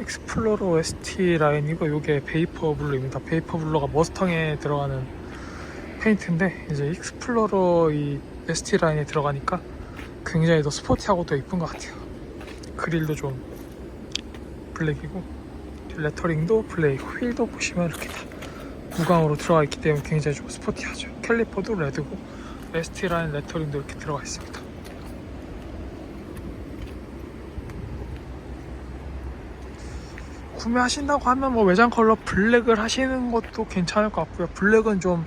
익스플로러 ST 라인이고 이게 베이퍼 블루입니다. 베이퍼 블루가 머스텅에 들어가는 페인트인데 이제 익스플로러 이 ST 라인에 들어가니까 굉장히 더 스포티하고 더 이쁜 것 같아요. 그릴도 좀 블랙이고 레터링도 블랙, 휠도 보시면 이렇게 다 무광으로 들어가 있기 때문에 굉장히 좀 스포티하죠. 캘리퍼도 레드고 ST 라인 레터링도 이렇게 들어가 있습니다. 구매하신다고 하면 뭐 외장 컬러 블랙을 하시는 것도 괜찮을 것 같고요. 블랙은 좀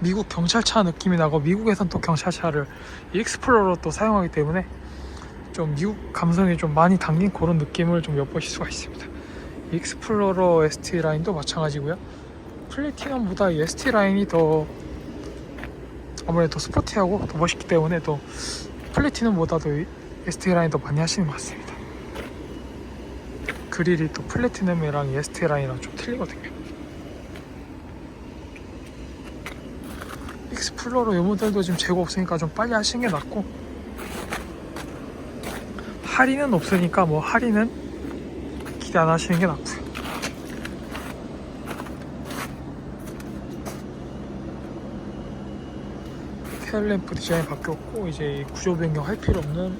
미국 경찰차 느낌이 나고 미국에선 또 경찰차를 익스플로러 또 사용하기 때문에 좀 미국 감성이 좀 많이 담긴 그런 느낌을 좀 엿보실 수가 있습니다. 익스플로러 ST 라인도 마찬가지고요. 플래티넘보다 이 ST 라인이 더 아무래도 스포티하고 더 멋있기 때문에 또 플래티넘보다도 이 ST 라인 더 많이 하시는 것 같습니다. 그릴이 또 플래티넘이랑 ST 라인이랑 좀 틀리거든요. 익스플로러 요 모델도 지금 재고 없으니까 좀 빨리 하시는 게 낫고 할인은 없으니까 뭐 할인은 기대 안 하시는 게 낫고요. 테일램프 디자인 바뀌었고 이제 이 구조 변경 할 필요 없는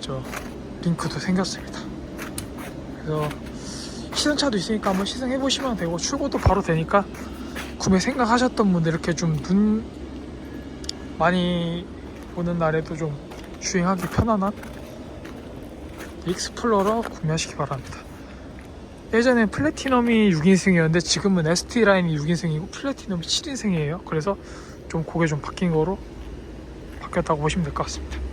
저 링크도 생겼습니다. 그래서 시승차도 있으니까 한번 시승해 보시면 되고 출고도 바로 되니까 구매 생각하셨던 분들 이렇게 좀 눈 많이 오는 날에도 좀 주행하기 편안한 익스플로러 구매하시기 바랍니다. 예전에 플래티넘이 6인승이었는데 지금은 ST 라인이 6인승이고 플래티넘이 7인승이에요. 그래서 좀 그게 좀 바뀐 거로 바뀌었다고 보시면 될 것 같습니다.